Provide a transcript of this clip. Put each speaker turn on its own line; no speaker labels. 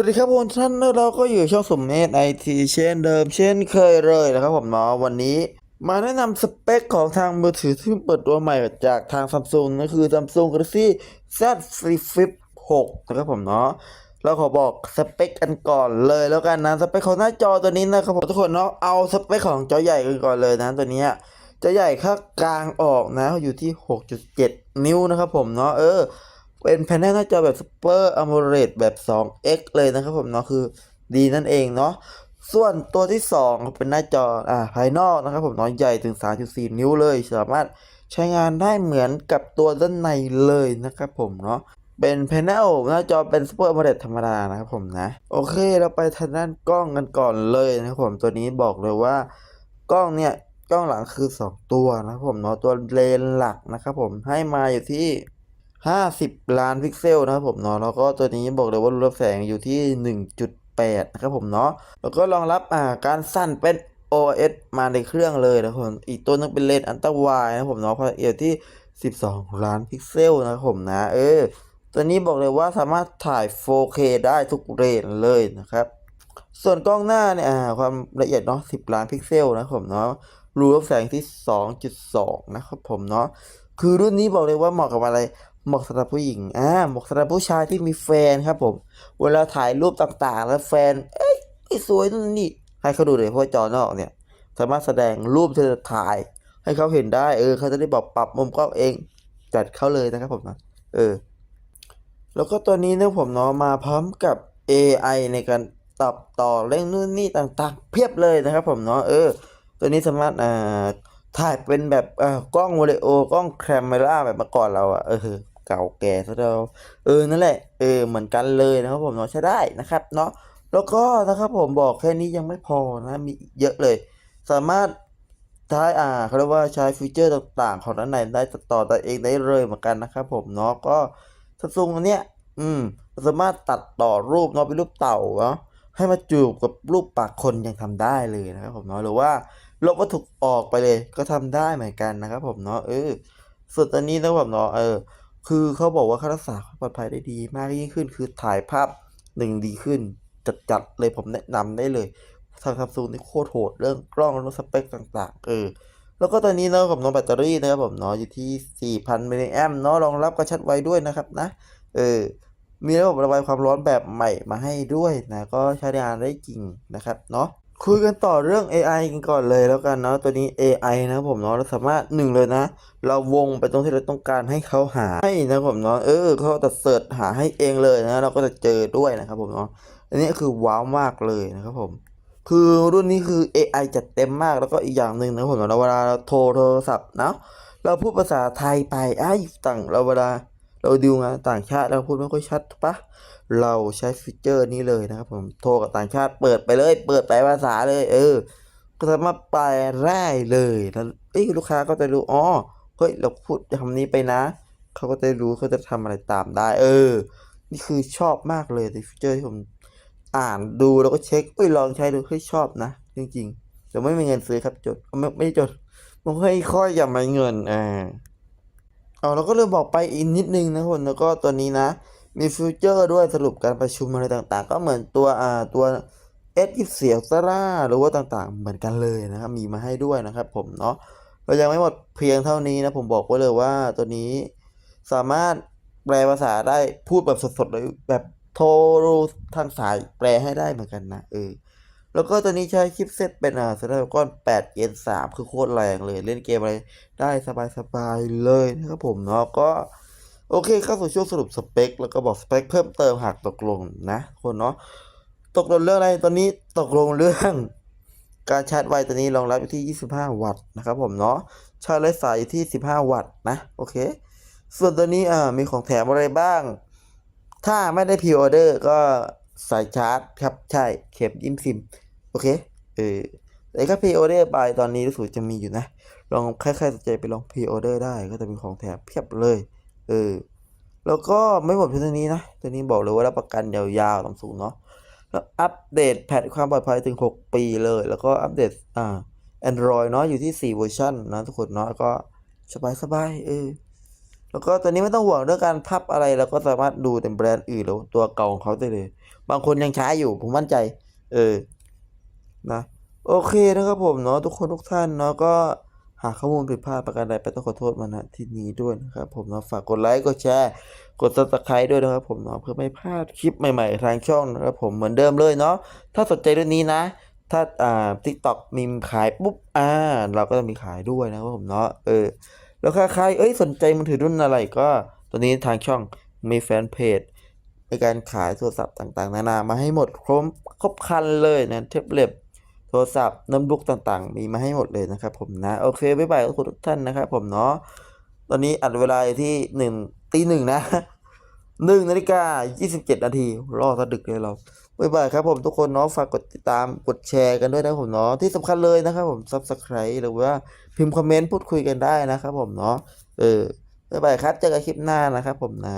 สวัสดีครับทุกท่านเราก็อยู่ช่องสมเมธไอทีเช่นเดิมเช่นเคยเลยนะครับผมเนาะวันนี้ มาแนะนำสเปคของทางมือถือที่เปิดตัวใหม่จากทางซัมซุงนั่นคือ Samsung Galaxy Z Flip 6นะครับผมเนาะเราขอบอกสเปคกันก่อนเลยแล้วกันนะสเปคของหน้าจอตัวนี้นะครับผมทุกคนเนาะเอาสเปคของจอใหญ่กันก่อนเลยนะตัวนี้จอใหญ่ค่ากลางออกนะอยู่ที่ 6.7 นิ้วนะครับผมเนาะเออ เป็นแผ่นหน้าจอแบบ Super AMOLED แบบ 2x เลยนะครับผมเนาะคือดีนั่นเองเนาะส่วนตัวที่ 2 เป็นหน้าจออ่าภายนอกนะครับผมเนาะใหญ่ถึง 3.4 นิ้วเลย สามารถใช้งานได้เหมือนกับตัวด้านในเลยนะครับผมเนาะเป็นแผ่นหน้าหน้าจอเป็น Super AMOLED ธรรมดานะครับผมนะ โอเคเราไปทางด้านกล้องกันก่อนเลยนะครับผมตัวนี้บอกเลยว่ากล้องเนี่ยกล้องหลังคือ 2 ตัวนะครับผมเนาะตัวเลนส์หลักนะครับผมให้มาอยู่ที่ 50ล้านพิกเซลนะครับผมเนาะแล้วก็ตัวนี้บอกเลยว่ารูรับแสงอยู่ที่1.8นะครับผมเนาะแล้วก็รองรับอ่าการสั่นเป็น OS มาในเครื่องเลยนะครับผมอีกตัวนึงเป็นเลนส์อันตราไวด์นะครับผมเนาะความละเอียดที่ 12 ล้านพิกเซลนะครับผมนะ เออ ตัวนี้บอกเลยว่าสามารถถ่าย 4K ได้ทุกเรนเลยนะครับ ส่วนกล้องหน้าเนี่ยความละเอียดเนาะ 10 ล้านพิกเซลนะครับผมเนาะรูรับแสงที่ 2.2 นะครับผมเนาะ คือรุ่นนี้บอกเลยว่าเหมาะกับอะไร เหมาะสำหรับผู้หญิง อ่า เหมาะสำหรับผู้ชายที่มีแฟนครับผม เวลาถ่ายรูปต่างๆ แล้วแฟน เอ้ยสวยนู่นนี่ ให้เขาดูเลยเพราะจอนอกเนี่ย สามารถแสดงรูปที่จะถ่าย ให้เขาเห็นได้ เออ เขาจะได้บอกปรับมุมกล้องเอง จัดเขาเลยนะครับผมนะ เออ แล้วก็ตัวนี้เนี่ยผมเนาะ มาพร้อมกับ AI ในการตัดต่อเรื่องนู่นนี่ต่างๆ เพียบเลยนะครับผมเนาะ เออ ตัวนี้สามารถ อ่า ถ่ายเป็นแบบ อ่อกล้องวิดีโอกล้องแคมเมราแบบเมื่อก่อนเราอะเออ เก่าแก่ซะแล้วเออนั่นแหละเออเหมือนกันเลยนะครับผมเนาะใช้ได้นะครับเนาะแล้วก็นะครับผมบอกแค่นี้ยังไม่พอนะมีเยอะเลย สามารถใช้อ่าเขาเรียกว่าใช้ฟีเจอร์ต่างๆ ของด้านในได้ตัดต่อตัวเองได้เลยเหมือนกันนะครับผมเนาะก็ซัมซุงอันเนี้ยอืมสามารถตัดต่อรูปเนาะเป็นรูปเต่าเนาะให้มาจูบกับรูปปากคนยังทำได้เลยนะครับผมเนาะหรือว่าลบวัตถุออกไปเลยก็ทำได้เหมือนกันนะครับผมเนาะเออส่วนตัวนี้นะครับผมเนาะเออ คือเขาบอกว่าค่ารักษาความปลอดภัยได้ดี มากยิ่งขึ้น คือถ่ายภาพหนึ่งดีขึ้น จัดๆเลยผมแนะนำได้เลยทางซัมซุงนี่โคตรโหดเรื่องกล้องเรื่องสเปคต่างๆ เออ แล้วก็ตัวนี้เนาะผมเนาะแบตเตอรี่นะครับผมเนาะอยู่ที่ 4,000มิลลิแอมเนาะรองรับกระชับไวด้วยนะครับนะ เออ มีระบบระบายความร้อนแบบใหม่มาให้ด้วยนะ ก็ใช้งานได้จริงนะครับเนาะ คุยกันต่อเรื่อง AI กันก่อนเลยแล้วกันเนาะตัวนี้ AI นะผมเนาะเราสามารถหนึ่งเลยนะ เราวงไปตรงที่เราต้องการให้เขาหาให้นะผมเนาะเออเขาจะเสิร์ชหาให้เองเลยนะเราก็จะเจอด้วยนะครับผมเนาะอันนี้คือว้าวมากเลยนะครับผม คือรุ่นนี้คือ AI จัดเต็มมากแล้วก็อีกอย่างหนึ่งนะผมเนาะเวลาเราโทรโทรศัพท์เนาะเราพูดภาษาไทยไปไอ้ต่างเราเวลา เราดูงานต่างชาติเราพูดไม่ค่อยชัดถูกปะเราใช้ฟีเจอร์นี้เลยนะครับผมโทรกับต่างชาติเปิดไปเลย เปิดแปลภาษาเลย เออ ก็สามารถแปลได้เลยแล้วเอ้ลูกค้าก็จะรู้อ๋อเฮ้ยเราพูดคำนี้ไปนะ เขาก็จะรู้เขาจะทำอะไรตามได้ เออ นี่คือชอบมากเลยในฟีเจอร์ที่ผมอ่านดูแล้วก็เช็คเอ้ยลองใช้ดูเฮ้ยชอบนะ จริงๆแต่ไม่มีเงินซื้อครับจดไม่ไม่ได้จดมันค่อยค่อยอย่ามาเงินอ่า เอาแล้วก็ลืมบอกไปอีกนิดนึงนะคนแล้วก็ตัวนี้นะ มีฟิวเจอร์ด้วยสรุปการประชุมอะไรต่างๆ ก็เหมือนตัวอ่าตัว S 2 4 Ultra หรือว่าต่างๆ เหมือนกันเลยนะครับ มีมาให้ด้วยนะครับ ผมเนาะเรายังไม่หมดเพียงเท่านี้นะ ผมบอกไว้เลยว่าตัวนี้สามารถแปลภาษาได้พูดแบบสดๆเลยแบบโทรทางสายแปลให้ได้เหมือนกันนะเออ แล้วก็ตัวนี้ใช้ชิปเซตเป็นอ่า Snapdragon 8 Gen 3 คือโคตรแรงเลย เล่นเกมอะไรได้สบายๆเลยนะครับผมเนาะก็ โอเคเข้าสู่ช่วงสรุปสเปค แล้วก็บอกสเปคเพิ่มเติมหากตกลงนะคนเนาะตกลงเรื่องอะไรตอนนี้ตกลงเรื่องการชาร์จไวตัวนี้รองรับอยู่ที่ 25 วัตต์นะครับผมเนาะชาร์จไร้สายอยู่ที่ 15 วัตต์นะโอเค ส่วนตัวนี้อ่ามีของแถมอะไรบ้าง ถ้าไม่ได้พรีออเดอร์ก็ สายชาร์จครับใช่เข็มยิ้มซิม โอเค เออแต่ถ้าพรีออเดอร์ไปตอนนี้รู้สึกจะมีอยู่นะ ลองใครๆสนใจไปลองพรีออเดอร์ได้ก็จะมีของแถมเพียบเลย เออ แล้วก็ไม่หมดเพียงเท่านี้นะ ตัวนี้บอกเลยว่ารับประกันยาวๆต่ำสูงเนาะ แล้วอัปเดตแพทความปลอดภัยถึง 6 ปีเลย แล้วก็อัปเดตอ่า Android เนาะอยู่ที่ 4 เวอร์ชันนะทุกคนเนาะก็สบายๆเออ แล้วก็ตอนนี้ไม่ต้องห่วงเรื่องการพับอะไรเราก็สามารถดูแต่แบรนด์อื่นแล้วตัวเก่าของเขาได้เลย บางคนยังใช้อยู่ผมมั่นใจ เออนะโอเคนะครับผมเนาะทุกคนทุกท่านเนาะก็หากข้อมูลผิดพลาดประการใดไปต้องขอโทษมาณที่นี้ด้วยนะครับผมเนาะฝากกดไลค์กดแชร์กด subscribe ด้วยนะครับผมเนาะเพื่อไม่พลาดคลิปใหม่ๆ ทางช่องนะครับผมเหมือนเดิมเลยเนาะถ้าสนใจเรื่องนี้นะ ถ้าอ่า TikTok มีขายปุ๊บอ่าเราก็จะมีขายด้วยนะครับผมเนาะเออ แล้วถ้าใครเอ้ยสนใจมือถือรุ่นอะไรก็ตอนนี้ทางช่องมีแฟนเพจในการขายโทรศัพท์ต่างๆ นานามาให้หมดครบครบคันเลยนะแท็บเล็ตโทรศัพท์โน้ตบุ๊กต่างๆ มีมาให้หมดเลยนะครับผมนะ โอเคบ๊ายบายทุกท่านนะครับผมเนาะตอนนี้อัดเวลาที่หนึ่งตีหนึ่งนะหนึ่งนาฬิกายี่สิบเจ็ดนาทีรอซะดึกเลยเราบ๊ายบายครับผมทุกคนเนาะฝากกดติดตามกดแชร์กันด้วยนะผมเนาะที่สำคัญเลยนะครับผม subscribe หรือว่า พิมพ์คอมเมนต์พูดคุยกันได้นะครับผมเนาะเออบ๊ายบายครับเจอกันคลิปหน้านะครับผมนะ